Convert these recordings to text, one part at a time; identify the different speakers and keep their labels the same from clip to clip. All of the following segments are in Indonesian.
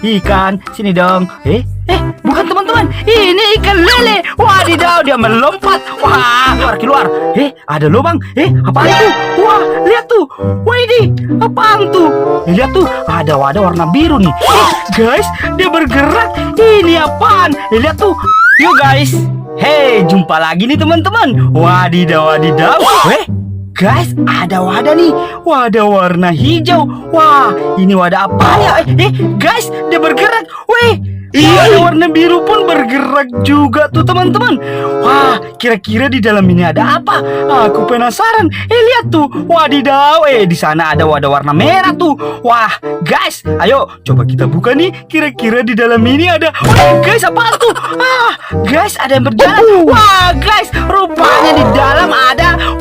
Speaker 1: ikan. Sini dong. Eh, eh, bukan teman-teman. Ini ikan lele. Wadidaw, dia melompat. Wah, keluar, keluar. Eh, ada lubang. Eh, apa itu? Wah, lihat tuh. Wah, ini apaan tuh? Eh, lihat tuh, ada wadah warna biru nih. Eh, guys, dia bergerak. Ini apaan? Eh, lihat tuh. Yuk guys. Hey, jumpa lagi nih teman-teman. Wadidaw, wadidaw. Weh, Guys, ada wadah nih. Wadah warna hijau. Wah, ini wadah apa ya? Eh, eh, guys, dia bergerak. Weh, iya, ada warna biru pun bergerak juga tuh teman-teman. Wah, kira-kira di dalam ini ada apa? Aku penasaran. Eh, lihat tuh. Wadidaw, eh di sana ada wadah warna merah tuh. Wah, guys, ayo coba kita buka nih. Kira-kira di dalam ini ada. Wah, guys, apa tuh? Ah, guys, ada yang berjalan. Wah, guys, rupanya di dalam ada.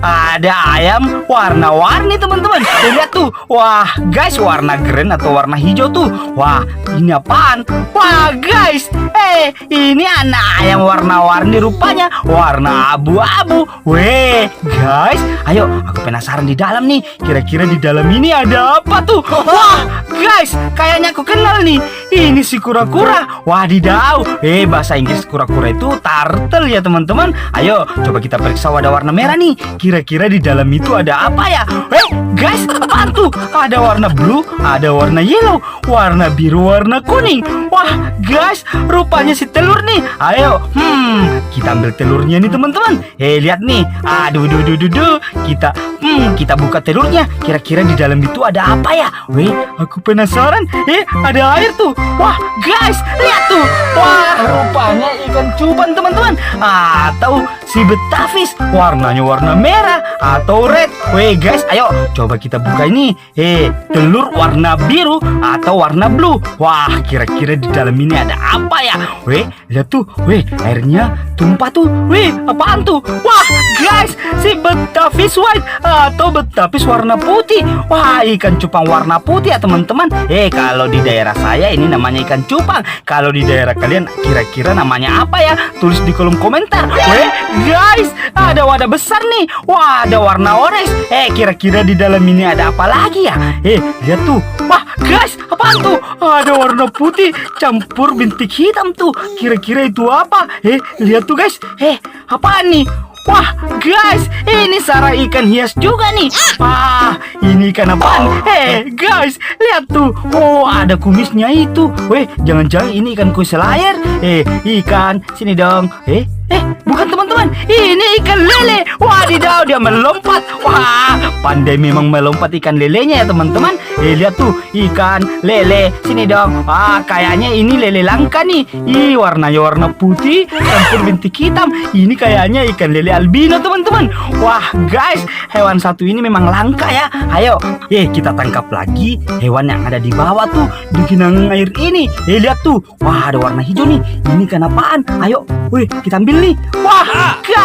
Speaker 1: Ada ayam warna-warni teman-teman. Lihat tuh. Wah, guys, warna green atau warna hijau tuh. Wah, ini apaan? Wah, guys, eh, ini anak ayam warna-warni rupanya warna abu-abu. Weh, guys, ayo aku penasaran di dalam nih. Kira-kira di dalam ini ada apa tuh? Wah, guys, kayaknya aku kenal nih. Ini si kura-kura. Wadidaw. Eh, bahasa Inggris kura-kura itu turtle ya, teman-teman. Ayo, coba kita periksa wadah warna merah nih. Kira-kira di dalam itu ada apa ya? Eh, guys, apaan? Ada warna blue, ada warna yellow, warna biru, warna kuning. Wah, guys, rupanya si telur nih. Ayo, hmm, kita ambil telurnya nih, teman-teman. Eh, lihat nih. Aduh, duh, duh, duh, duh. Kita, hmm, kita buka telurnya. Kira-kira di dalam itu ada apa ya? Weh, aku penasaran. Eh, ada air tuh. Wah, guys, lihat tuh. Wah, rupanya ikan cupang, teman-teman. Atau si betafis. Warnanya warna merah atau red. Weh, guys, ayo coba kita buka ini. Eh, telur warna biru atau warna blue. Wah, kira-kira di dalam ini ada apa ya? Weh, lihat tuh. Weh, airnya tumpah tuh. Weh, apaan tuh? Wah, guys, si betafis white atau betafis warna putih. Wah, ikan cupang warna putih ya, teman-teman. Eh, kalau di daerah saya ini namanya ikan cupang. Kalau di daerah kalian kira-kira namanya apa ya? Tulis di kolom komentar. Weh, guys, ada wadah besar nih. Wah, ada warna orange. Eh, kira-kira di dalam ini ada apa lagi ya? Eh, lihat tuh. Wah, guys, apaan tuh? Ada warna putih campur bintik hitam tuh. Kira-kira itu apa? Eh, lihat tuh, guys. Eh, apaan nih? Wah, guys, ini sarang ikan hias juga nih. Wah, ini ikan apaan? Eh, guys, lihat tuh. Oh, ada kumisnya itu. Weh, jangan-jangan ini ikan kuis layar. Eh, ikan, sini dong. Eh, eh, bukan teman-teman. Ini ikan lele. Wadidaw, dia melompat. Wah, pandai memang melompat ikan lelenya ya, teman-teman. Eh, lihat tuh, ikan lele. Sini dong. Wah, kayaknya ini lele langka nih. Ih, warnanya warna putih, campur bintik hitam. Ini kayaknya ikan lele albino, teman-teman. Wah, guys, hewan satu ini memang langka ya. Ayo, eh kita tangkap lagi hewan yang ada di bawah tuh di genangan air ini. Eh, lihat tuh. Wah, ada warna hijau nih. Ini kan apaan? Ayo, wih, kita ambil nih. Wah,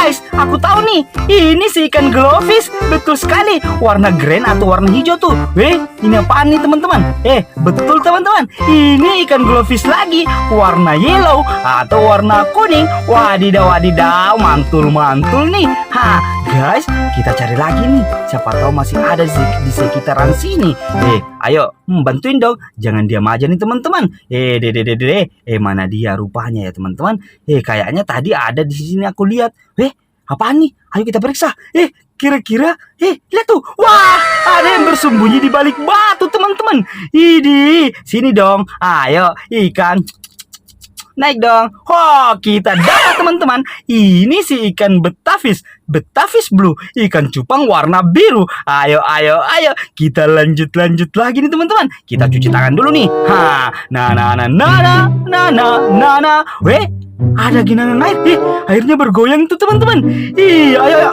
Speaker 1: guys, aku tahu nih. Ini si ikan glowfish. Betul sekali. Warna green atau warna hijau tuh. Weh, ini apaan nih, teman-teman? Eh, betul teman-teman. Ini ikan glowfish lagi. Warna yellow atau warna kuning. Wadidaw, wadidaw. Mantul-mantul nih. Ha, guys, kita cari lagi nih. Siapa tahu masih ada di, sekitaran sini. Eh, ayo, hmm, bantuin dong. Jangan diam aja nih teman-teman. Eh, deh, deh, deh, deh. Eh, mana dia rupanya ya teman-teman? Eh, kayaknya tadi ada di sini aku lihat. Eh, apaan nih? Ayo kita periksa. Eh, kira-kira, eh, lihat tuh. Wah, ada yang bersembunyi di balik batu teman-teman. Idi, sini dong. Ayo, ikan. Naik dong. Oh, kita dapat teman-teman. Ini si ikan betafis. Betafis blue. Ikan cupang warna biru. Ayo, ayo, ayo. Kita lanjut-lanjut lagi nih teman-teman. Kita cuci tangan dulu nih. Ha. Nah, nah, nah, nah, nah, nah, nah, nah, nah. Weh, ada genangan air. Eh, airnya bergoyang tuh teman-teman. Ih, ayo, ayo.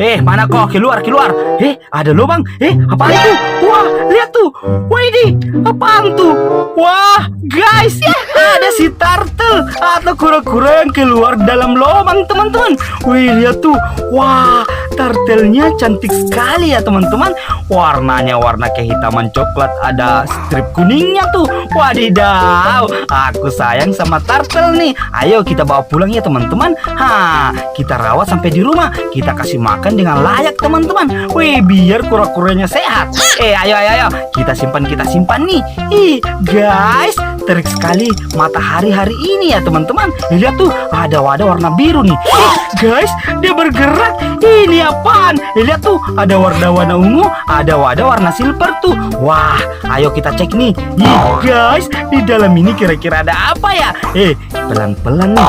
Speaker 1: Eh, mana kok? Keluar, keluar. Eh, ada lubang. Eh, apa itu? Wah, lihat tuh. Wah, ini apaan tuh? Wah, guys, ada si turtle atau kura-kura yang keluar dalam lubang teman-teman. Wih lihat tuh, wah turtle-nya cantik sekali ya teman-teman. Warnanya warna kehitaman coklat, ada strip kuningnya tuh. Wadidaw, aku sayang sama turtle nih. Ayo kita bawa pulang ya teman-teman. Ha, kita rawat sampai di rumah. Kita kasih makan dengan layak teman-teman. Wih, biar kura-kuranya sehat. Eh, ayo ayo ayo, kita simpan kita simpan nih. Ih, guys, terik sekali matahari hari ini ya teman-teman. Lihat tuh, ada wadah warna biru nih. Ih, guys, dia bergerak. Ini apaan? Lihat tuh, ada warna warna ungu, ada wadah warna silver tuh. Wah, ayo kita cek nih. Ih, guys, di dalam ini kira-kira ada apa ya? Eh, pelan-pelan nih.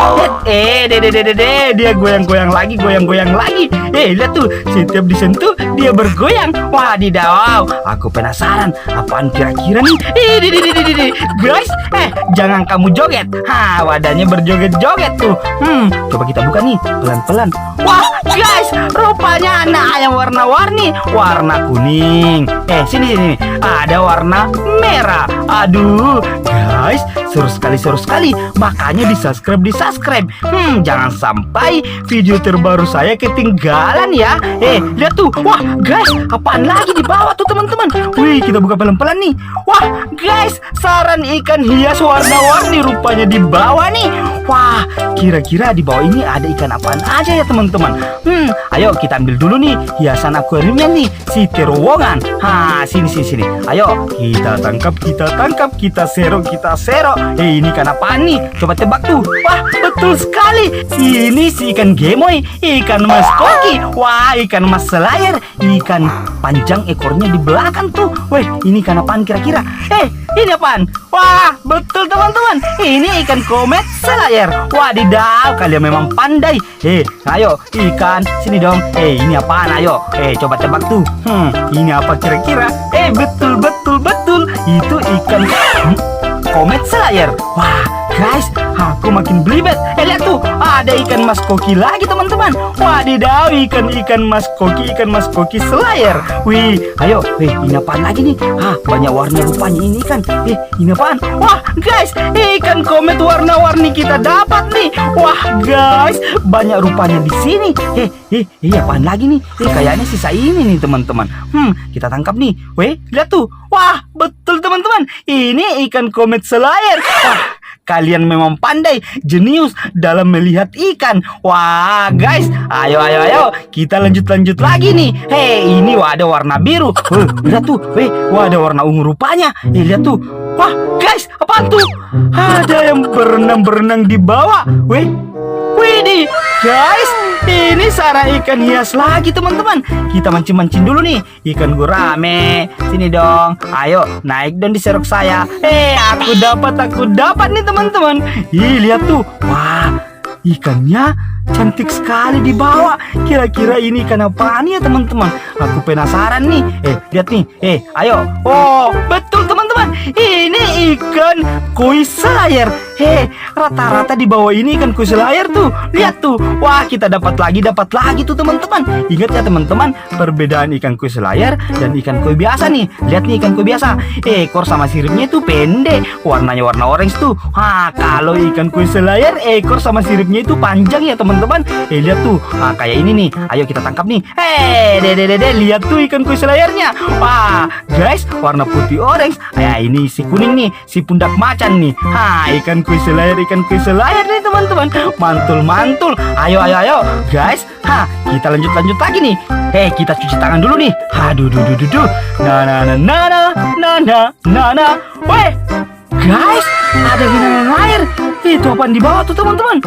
Speaker 1: Eh, deh, deh, deh. dia goyang-goyang lagi, goyang-goyang lagi. Eh, lihat tuh, setiap disentuh dia bergoyang. Wadidaw, aku penasaran apaan kira-kira nih. Eh, deh, deh, deh. guys, eh, jangan kamu joget. Ha, wadahnya berjoget-joget tuh. Hmm, coba kita buka nih, pelan-pelan. Wah, guys, rupanya anak ayam warna-warni, warna kuning. Eh, sini sini, ada warna merah. Aduh, guys, seru sekali, seru sekali. Makanya di subscribe, di subscribe. Hmm, jangan sampai video terbaru saya ketinggalan ya. Eh, lihat tuh, wah, guys, apaan lagi di bawah tuh teman-teman? Wih, kita buka pelan-pelan nih. Wah, guys, saran ikan hias warna-warni rupanya di bawah nih. Wah, kira-kira di bawah ini ada ikan apaan aja ya teman-teman? Hmm, ayo kita ambil dulu nih hiasan akuariumnya nih, si terowongan. Ha, sini sini sini. Ayo kita tangkap, kita tangkap, kita serok, kita serok. Eh, ini ikan apaan nih? Coba tebak tuh. Wah, betul sekali. Ini si ikan gemoy, ikan mas koki. Wah, ikan mas selayar, ikan panjang ekornya di belakang tuh. Weh, ini ikan apaan kira-kira? Eh, ini apaan? Wah, betul teman-teman. Ini ikan komet selayar. Wadidaw, kalian memang pandai. Eh, ayo ikan sini dong. Eh, ini apaan? Ayo. Eh, coba tebak tuh. Hmm, ini apa kira-kira? Eh, selayar. Wah, guys, aku makin belibet. Eh, lihat tuh, ada ikan mas koki lagi teman-teman. Wadidaw, ikan-ikan mas koki, ikan mas koki selayar. Wih, ayo, wih, ini apaan lagi nih? Ah, banyak warna rupanya ini kan. Eh, ini apaan? Wah, guys, ikan komet warna-warni kita dapat nih. Wah, guys, banyak rupanya di sini. Eh, eh, eh, apaan lagi nih? Eh, kayaknya sisa ini nih teman-teman. Hmm, kita tangkap nih. Weh, lihat tuh. Wah, betul teman-teman. Ini ikan komet selayar. Wah, Kalian memang pandai, jenius dalam melihat ikan. Wah, guys, ayo, ayo, ayo, kita lanjut-lanjut lagi nih. Hei, ini wadah warna biru. Huh, lihat tuh, weh, wadah warna ungu rupanya. Eh, lihat tuh. Wah, guys, apaan tuh? Ada yang berenang-berenang di bawah. Weh, Widih, guys, ini sarang ikan hias lagi teman-teman. Kita mancing-mancing dulu nih. Ikan gurame, sini dong. Ayo, naik dong di serok saya. Eh, aku dapat, aku dapat nih teman-teman. Ih, lihat tuh. Wah, ikannya cantik sekali di bawah. Kira-kira ini ikan apaan ya teman-teman? Aku penasaran nih. Eh, lihat nih. Eh, ayo. Oh, betul teman-teman. Ini ikan koi selayar. Hei, rata-rata di bawah ini ikan koi selayar tuh. Lihat tuh. Wah, kita dapat lagi, dapat lagi tuh teman-teman. Ingat ya teman-teman, perbedaan ikan koi selayar dan ikan koi biasa nih. Lihat nih ikan koi biasa. Ekor sama siripnya itu pendek. Warnanya warna orange tuh. Wah, kalau ikan koi selayar ekor sama siripnya itu panjang ya teman-teman. Eh, lihat tuh. Nah, kayak ini nih. Ayo kita tangkap nih. Eh, dede dede lihat tuh ikan koi selayarnya. Wah, guys, warna putih orange. Ya, ini si kuning nih, si pundak macan nih. Ha, ikan koi selayar, ikan koi selayar nih teman-teman. Mantul mantul. Ayo ayo ayo, guys. Ha, kita lanjut lanjut lagi nih. Eh, kita cuci tangan dulu nih. Aduh, duh, duh, duh, duh. Nah, nah, nah, nah, nah, nah, nah, nah, nah. Weh, guys, ada genangan air. Itu apa di bawah tuh teman-teman?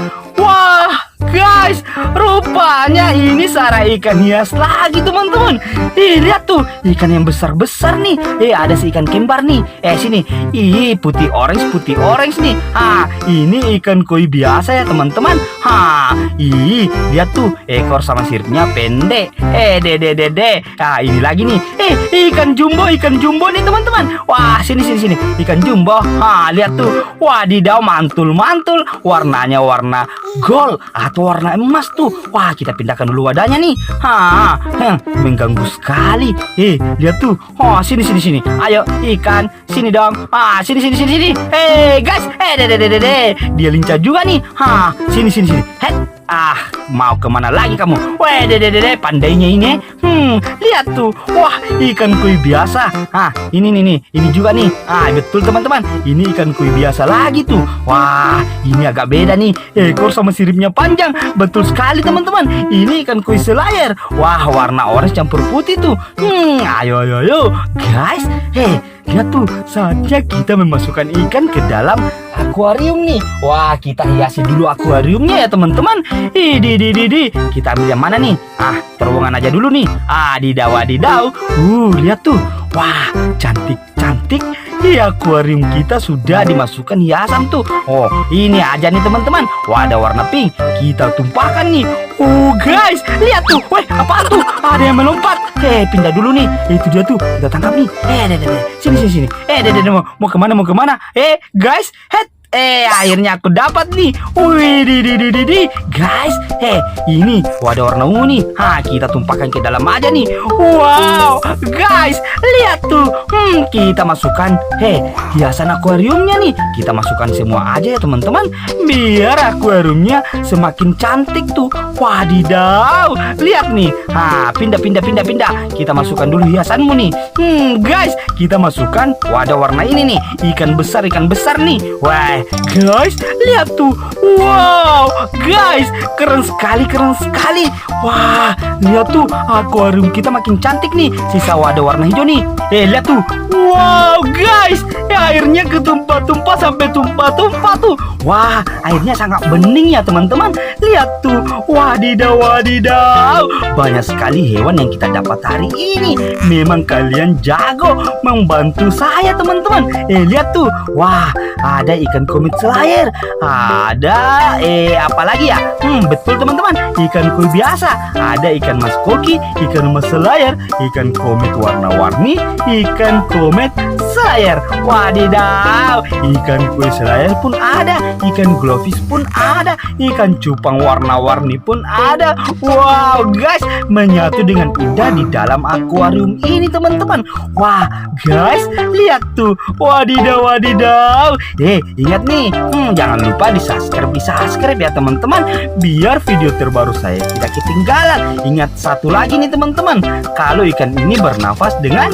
Speaker 1: Wah, guys, rupanya ini sarang ikan hias lagi teman-teman. Ih, lihat tuh, ikan yang besar-besar nih. Eh, ada si ikan kembar nih. Eh, sini. Ih, putih orange, putih orange nih. Ah, ini ikan koi biasa ya teman-teman. Ha, ih, lihat tuh, ekor sama siripnya pendek. Eh, dede dede. Ah, ini lagi nih. Eh, ikan jumbo, ikan jumbo nih teman-teman. Wah, sini sini sini. Ikan jumbo. Ha, lihat tuh. Wadidaw mantul-mantul. Warnanya warna gold atau warna emas tuh. Wah, kita pindahkan dulu wadahnya nih. Ha, heh, mengganggu sekali. Eh, lihat tuh. Oh, sini sini sini. Ayo ikan, sini dong. Ah, sini sini sini sini. Hei, guys. Eh, deh deh deh deh. Dia lincah juga nih. Ha, sini sini sini. Het. Ah, mau ke mana lagi kamu? Weh, deh deh pandainya ini. Hmm, lihat tuh. Wah, ikan koi biasa. Ah, ini nih nih, ini juga nih. Ah, betul teman-teman. Ini ikan koi biasa lagi tuh. Wah, ini agak beda nih. Ekor sama siripnya panjang. Betul sekali teman-teman. Ini ikan koi selayar. Wah, warna orange campur putih tuh. Hmm, ayo ayo ayo. Guys, hei, lihat tuh. Saatnya kita memasukkan ikan ke dalam akuarium nih. Wah, kita hiasi dulu akuariumnya ya teman-teman. Idi di di di. Kita ambil yang mana nih? Ah, terowongan aja dulu nih. Ah, didaw didaw. Uh, lihat tuh. Wah, cantik-cantik. Di akuarium kita sudah dimasukkan hiasan tuh. Oh, ini aja nih teman-teman. Wadah warna pink. Kita tumpahkan nih. Oh guys, lihat tuh. Weh, apa tuh? Ada yang melompat. Eh, pindah dulu nih. Itu dia tuh. Kita tangkap nih. Eh, deh, deh. Sini, sini, sini. Eh, deh, deh. Mau, mau ke mana, mau ke mana? Eh, guys, head. Eh, akhirnya aku dapat nih. Wih, di, di, di, di, di. Guys, eh, ini wadah warna ungu nih. Ha, kita tumpahkan ke dalam aja nih. Wow, guys, lihat tuh. Hmm, kita masukkan, heh, hiasan akuariumnya nih. Kita masukkan semua aja ya teman-teman. Biar akuariumnya semakin cantik tuh. Wadidaw, lihat nih. Ha, pindah, pindah, pindah, pindah. Kita masukkan dulu hiasanmu nih. Hmm, guys, kita masukkan wadah warna ini nih. Ikan besar, ikan besar nih. Wah, guys, lihat tuh. Wow, guys, keren sekali, keren sekali. Wah, lihat tuh, akuarium kita makin cantik nih. Sisa wadah warna hijau nih. Eh, lihat tuh. Wow, guys, ya, airnya ketumpah-tumpah sampai tumpah-tumpah tuh. Wah, airnya sangat bening ya teman-teman. Lihat tuh, wadidaw, wadidaw. Banyak sekali hewan yang kita dapat hari ini. Memang kalian jago membantu saya teman-teman. Eh, lihat tuh. Wah, ada ikan komit selayar. Ada, eh, apa lagi ya? Hmm, betul teman-teman. Ikan koi biasa. Ada ikan mas koki, ikan mas selayar, ikan komit warna-warni, ikan komet selayar. Wadidaw, ikan koi selayar pun ada, ikan glowfish pun ada, ikan cupang warna-warni pun ada. Wow, guys, menyatu dengan indah di dalam akuarium ini, teman-teman. Wah, guys, lihat tuh. Wadidaw, wadidaw. Eh, ingat nih, hmm, jangan lupa di subscribe, di subscribe ya teman-teman, biar video terbaru saya tidak ketinggalan. Ingat satu lagi nih teman-teman, kalau ikan ini bernafas dengan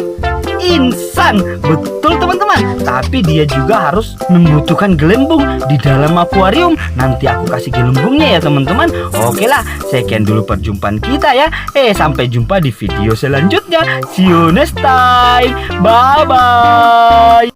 Speaker 1: insan. Betul teman-teman. Tapi dia juga harus membutuhkan gelembung di dalam akuarium. Nanti aku kasih gelembungnya ya teman-teman. Oke lah, sekian dulu perjumpaan kita ya. Eh, sampai jumpa di video selanjutnya. See you next time. Bye bye.